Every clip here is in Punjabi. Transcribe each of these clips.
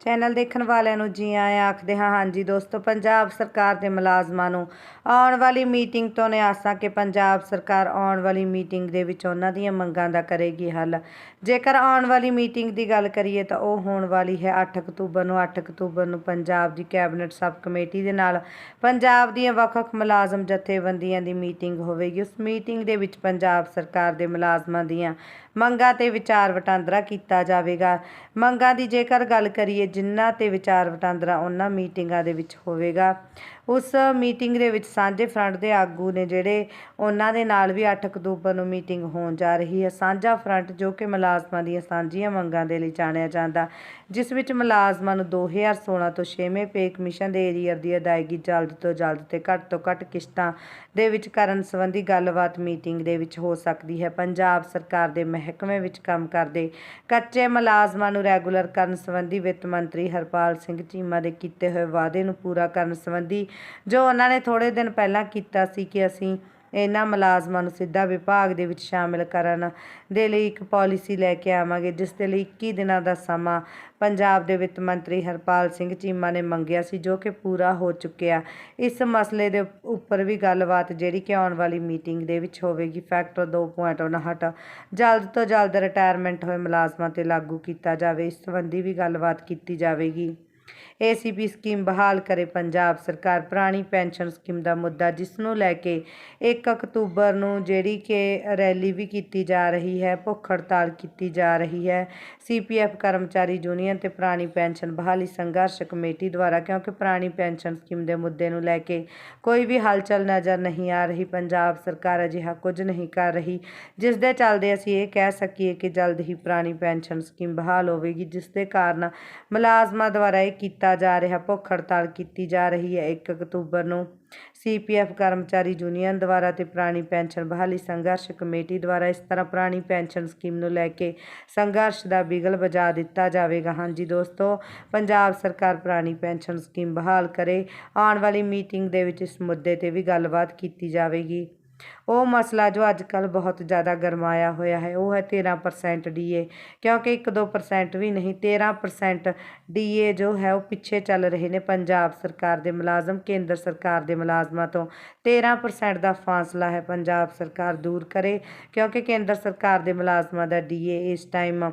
ਚੈਨਲ ਦੇਖਣ ਵਾਲਿਆਂ ਨੂੰ ਜੀ ਆਇਆਂ ਆਖਦੇ ਹਾਂ, ਹਾਂਜੀ ਦੋਸਤੋ, ਪੰਜਾਬ ਸਰਕਾਰ ਦੇ ਮੁਲਾਜ਼ਮਾਂ ਨੂੰ ਆਉਣ ਵਾਲੀ ਮੀਟਿੰਗ ਤੋਂ ਨੇ ਆਸਾਂ ਕਿ ਪੰਜਾਬ ਸਰਕਾਰ ਆਉਣ ਵਾਲੀ ਮੀਟਿੰਗ ਦੇ ਵਿੱਚ ਉਹਨਾਂ ਦੀਆਂ ਮੰਗਾਂ ਦਾ ਕਰੇਗੀ ਹੱਲ। ਜੇਕਰ ਆਉਣ ਵਾਲੀ ਮੀਟਿੰਗ ਦੀ ਗੱਲ ਕਰੀਏ ਤਾਂ ਉਹ ਹੋਣ ਵਾਲੀ ਹੈ 8 ਅਕਤੂਬਰ ਨੂੰ 8 ਅਕਤੂਬਰ ਨੂੰ ਪੰਜਾਬ ਦੀ ਕੈਬਨਿਟ ਸਬ ਕਮੇਟੀ ਦੇ ਨਾਲ। ਪੰਜਾਬ ਦੀਆਂ ਵੱਖ-ਵੱਖ ਮੁਲਾਜ਼ਮ ਜਥੇਬੰਦੀਆਂ ਦੀ ਮੀਟਿੰਗ ਹੋਵੇਗੀ। ਉਸ ਮੀਟਿੰਗ ਦੇ ਵਿੱਚ ਪੰਜਾਬ ਸਰਕਾਰ ਦੇ ਮੁਲਾਜ਼ਮਾਂ ਦੀਆਂ ਮੰਗਾਂ ਤੇ ਵਿਚਾਰ ਵਟਾਂਦਰਾ ਕੀਤਾ ਜਾਵੇਗਾ। ਮੰਗਾਂ ਦੀ ਜੇਕਰ ਗੱਲ ਕਰੀਏ ਜਿਨ੍ਹਾਂ ਤੇ ਵਿਚਾਰ ਵਟਾਂਦਰਾ ਉਹਨਾਂ ਮੀਟਿੰਗਾਂ ਦੇ ਵਿੱਚ ਹੋਵੇਗਾ। ਉਸ ਮੀਟਿੰਗ ਦੇ ਵਿੱਚ ਸਾਂਝੇ ਫਰੰਟ ਦੇ ਆਗੂ ਨੇ ਜਿਹੜੇ ਉਹਨਾਂ ਦੇ ਨਾਲ ਵੀ 8 ਅਕਤੂਬਰ ਨੂੰ ਮੀਟਿੰਗ ਹੋਣ ਜਾ ਰਹੀ ਹੈ। ਸਾਂਝਾ ਫਰੰਟ ਜੋ ਕਿ ਮੁਲਾਜ਼ਮਾਂ ਦੀਆਂ ਸਾਂਝੀਆਂ ਮੰਗਾਂ ਦੇ ਲਈ ਜਾਣਿਆ ਜਾਂਦਾ, ਜਿਸ ਵਿੱਚ ਮੁਲਾਜ਼ਮਾਂ ਨੂੰ 2016 ਤੋਂ 6ਵੇਂ ਪੇ ਕਮਿਸ਼ਨ ਦੇ ਏਰੀਅਰ ਦੀ ਅਦਾਇਗੀ ਜਲਦ ਤੋਂ ਜਲਦ ਤੇ ਘੱਟ ਤੋਂ ਘੱਟ ਕਿਸ਼ਤਾਂ ਦੇ ਵਿੱਚ ਕਰਨ ਸੰਬੰਧੀ ਗੱਲਬਾਤ ਮੀਟਿੰਗ ਦੇ ਵਿੱਚ ਹੋ ਸਕਦੀ ਹੈ। ਪੰਜਾਬ ਸਰਕਾਰ ਦੇ ਮਹਿਕਮੇ ਵਿੱਚ ਕੰਮ ਕਰਦੇ ਕੱਚੇ ਮੁਲਾਜ਼ਮਾਂ ਨੂੰ ਰੈਗੂਲਰ ਕਰਨ ਸੰਬੰਧੀ ਵਿੱਤ ਮੰਤਰੀ ਹਰਪਾਲ ਸਿੰਘ ਚੀਮਾ ਦੇ ਕੀਤੇ ਹੋਏ ਵਾਅਦੇ ਨੂੰ ਪੂਰਾ ਕਰਨ ਸੰਬੰਧੀ ਜੋ ਉਹਨਾਂ ਨੇ ਥੋੜੇ ਦਿਨ ਪਹਿਲਾਂ ਕੀਤਾ ਸੀ ਕਿ ਅਸੀਂ ਇਹਨਾਂ ਮੁਲਾਜ਼ਮਾਂ ਨੂੰ ਸਿੱਧਾ ਵਿਭਾਗ ਦੇ ਵਿੱਚ ਸ਼ਾਮਿਲ ਕਰਨ ਦੇ ਲਈ ਇੱਕ ਪਾਲਿਸੀ ਲੈ ਕੇ ਆਵਾਂਗੇ, ਜਿਸ ਦੇ ਲਈ 21 ਦਿਨਾਂ ਦਾ ਸਮਾਂ ਪੰਜਾਬ ਦੇ ਵਿੱਤ ਮੰਤਰੀ ਹਰਪਾਲ ਸਿੰਘ ਚੀਮਾ ਨੇ ਮੰਗਿਆ ਸੀ, ਜੋ ਕਿ ਪੂਰਾ ਹੋ ਚੁੱਕਿਆ। ਇਸ ਮਸਲੇ ਦੇ ਉੱਪਰ ਵੀ ਗੱਲਬਾਤ ਜਿਹੜੀ ਕਿ ਆਉਣ ਵਾਲੀ ਮੀਟਿੰਗ ਦੇ ਵਿੱਚ ਹੋਵੇਗੀ। ਫੈਕਟਰ 2.59 ਜਲਦ ਤੋਂ ਜਲਦ ਰਿਟਾਇਰਮੈਂਟ ਹੋਏ ਮੁਲਾਜ਼ਮਾਂ ਤੇ ਲਾਗੂ ਕੀਤਾ ਜਾਵੇ। ਇਸ ਸੰਬੰਧੀ ਵੀ ਗੱਲਬਾਤ ਕੀਤੀ ਜਾਵੇਗੀ। ਏਸੀਪੀ ਸਕੀਮ ਬਹਾਲ ਕਰੇ ਪੰਜਾਬ ਸਰਕਾਰ। ਪੁਰਾਣੀ ਪੈਨਸ਼ਨ ਸਕੀਮ ਦਾ ਮੁੱਦਾ, ਜਿਸ ਨੂੰ ਲੈ ਕੇ 1 ਅਕਤੂਬਰ ਨੂੰ ਜਿਹੜੀ ਕਿ ਰੈਲੀ ਵੀ ਕੀਤੀ ਜਾ ਰਹੀ ਹੈ, ਭੁੱਖ ਹੜਤਾਲ ਕੀਤੀ ਜਾ ਰਹੀ ਹੈ। ਸੀਪੀਐਫ ਕਰਮਚਾਰੀ ਯੂਨੀਅਨ ਤੇ ਪੁਰਾਣੀ ਪੈਨਸ਼ਨ ਬਹਾਲੀ ਸੰਘਰਸ਼ ਕਮੇਟੀ ਦੁਆਰਾ, ਕਿਉਂਕਿ ਪੁਰਾਣੀ ਪੈਨਸ਼ਨ ਸਕੀਮ ਦੇ ਮੁੱਦੇ ਨੂੰ ਲੈ ਕੇ ਕੋਈ ਵੀ ਹਲਚਲ ਨਜ਼ਰ ਨਹੀਂ ਆ ਰਹੀ, ਪੰਜਾਬ ਸਰਕਾਰ ਅਜਿਹਾ ਕੁਝ ਨਹੀਂ ਕਰ ਰਹੀ। ਜਿਸ ਦੇ ਚੱਲਦੇ ਅਸੀਂ ਇਹ ਕਹਿ ਸਕੀਏ ਕਿ ਜਲਦ ਹੀ ਪੁਰਾਣੀ ਪੈਨਸ਼ਨ ਸਕੀਮ ਬਹਾਲ ਹੋਵੇਗੀ, ਜਿਸ ਦੇ ਕਾਰਨ ਮੁਲਾਜ਼ਮਾਂ ਦੁਆਰਾ ਇੱਕ ਕੀਤਾ ਜਾ ਰਿਹਾ, ਭੁੱਖ ਹੜਤਾਲ ਕੀਤੀ ਜਾ ਰਹੀ ਹੈ। 1 ਅਕਤੂਬਰ ਨੂੰ ਸੀਪੀਐਫ ਕਰਮਚਾਰੀ ਯੂਨੀਅਨ ਦੁਆਰਾ ਤੇ ਪੁਰਾਣੀ ਪੈਨਸ਼ਨ ਬਹਾਲੀ ਸੰਘਰਸ਼ ਕਮੇਟੀ ਦੁਆਰਾ ਇਸ ਤਰ੍ਹਾਂ ਪੁਰਾਣੀ ਪੈਨਸ਼ਨ ਸਕੀਮ ਨੂੰ ਲੈ ਕੇ ਸੰਘਰਸ਼ ਦਾ ਬਿਗਲ ਵਜਾ ਦਿੱਤਾ ਜਾਵੇਗਾ। ਹਾਂਜੀ ਦੋਸਤੋ, ਪੰਜਾਬ ਸਰਕਾਰ ਪੁਰਾਣੀ ਪੈਨਸ਼ਨ ਸਕੀਮ ਬਹਾਲ ਕਰੇ। ਆਉਣ ਵਾਲੀ ਮੀਟਿੰਗ ਦੇ ਵਿੱਚ ਇਸ ਮੁੱਦੇ ਤੇ ਵੀ ਗੱਲਬਾਤ ਕੀਤੀ ਜਾਵੇਗੀ। ਉਹ ਮਸਲਾ ਜੋ ਅੱਜ ਕੱਲ੍ਹ ਬਹੁਤ ਜ਼ਿਆਦਾ ਗਰਮਾਇਆ ਹੋਇਆ ਹੈ, ਉਹ ਹੈ 13% ਡੀਏ ਕਿਉਂਕਿ 1-2% ਵੀ ਨਹੀਂ 13% ਡੀਏ ਜੋ ਹੈ ਉਹ ਪਿੱਛੇ ਚੱਲ ਰਹੇ ਨੇ ਪੰਜਾਬ ਸਰਕਾਰ ਦੇ ਮੁਲਾਜ਼ਮ, ਕੇਂਦਰ ਸਰਕਾਰ ਦੇ ਮੁਲਾਜ਼ਮਾਂ ਤੋਂ। 13% ਦਾ ਫਾਸਲਾ ਹੈ ਪੰਜਾਬ ਸਰਕਾਰ ਦੂਰ ਕਰੇ, ਕਿਉਂਕਿ ਕੇਂਦਰ ਸਰਕਾਰ ਦੇ ਮੁਲਾਜ਼ਮਾਂ ਦਾ ਡੀਏ ਇਸ ਟਾਈਮ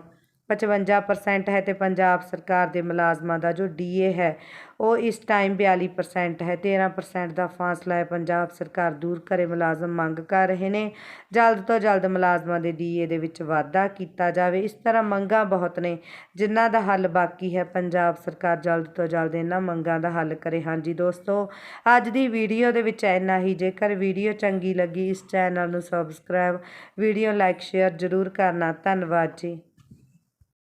55% ਹੈ ਤੇ ਪੰਜਾਬ ਸਰਕਾਰ ਦੇ ਮੁਲਾਜ਼ਮਾਂ ਦਾ ਜੋ ਡੀਏ ਹੈ, ਉਹ ਇਸ ਟਾਈਮ 42% ਹੈ। 13% ਦਾ ਫਾਸਲਾ ਹੈ। ਪੰਜਾਬ ਸਰਕਾਰ ਦੂਰ ਕਰੇ ਮੁਲਾਜ਼ਮ ਮੰਗ ਕਰ ਰਹੇ ਨੇ। ਜਲਦ ਤੋਂ ਜਲਦ ਮੁਲਾਜ਼ਮਾਂ ਦੇ ਡੀਏ ਦੇ ਵਿੱਚ ਵਾਧਾ ਕੀਤਾ ਜਾਵੇ। ਇਸ ਤਰ੍ਹਾਂ ਮੰਗਾਂ ਬਹੁਤ ਨੇ, ਜਿਨ੍ਹਾਂ ਦਾ ਹੱਲ ਬਾਕੀ ਹੈ। ਪੰਜਾਬ ਸਰਕਾਰ ਜਲਦ ਤੋਂ ਜਲਦ ਇਹਨਾਂ ਮੰਗਾਂ ਦਾ ਹੱਲ ਕਰੇ। ਹਾਂਜੀ ਦੋਸਤੋ, ਅੱਜ ਦੀ ਵੀਡੀਓ ਦੇ ਵਿੱਚ ਇੰਨਾ ਹੀ। ਜੇਕਰ ਵੀਡੀਓ ਚੰਗੀ ਲੱਗੀ, ਇਸ ਚੈਨਲ ਨੂੰ ਸਬਸਕ੍ਰਾਈਬ ਵੀਡੀਓ ਲਾਈਕ ਸ਼ੇਅਰ ਜ਼ਰੂਰ ਕਰਨਾ। ਧੰਨਵਾਦ ਜੀ।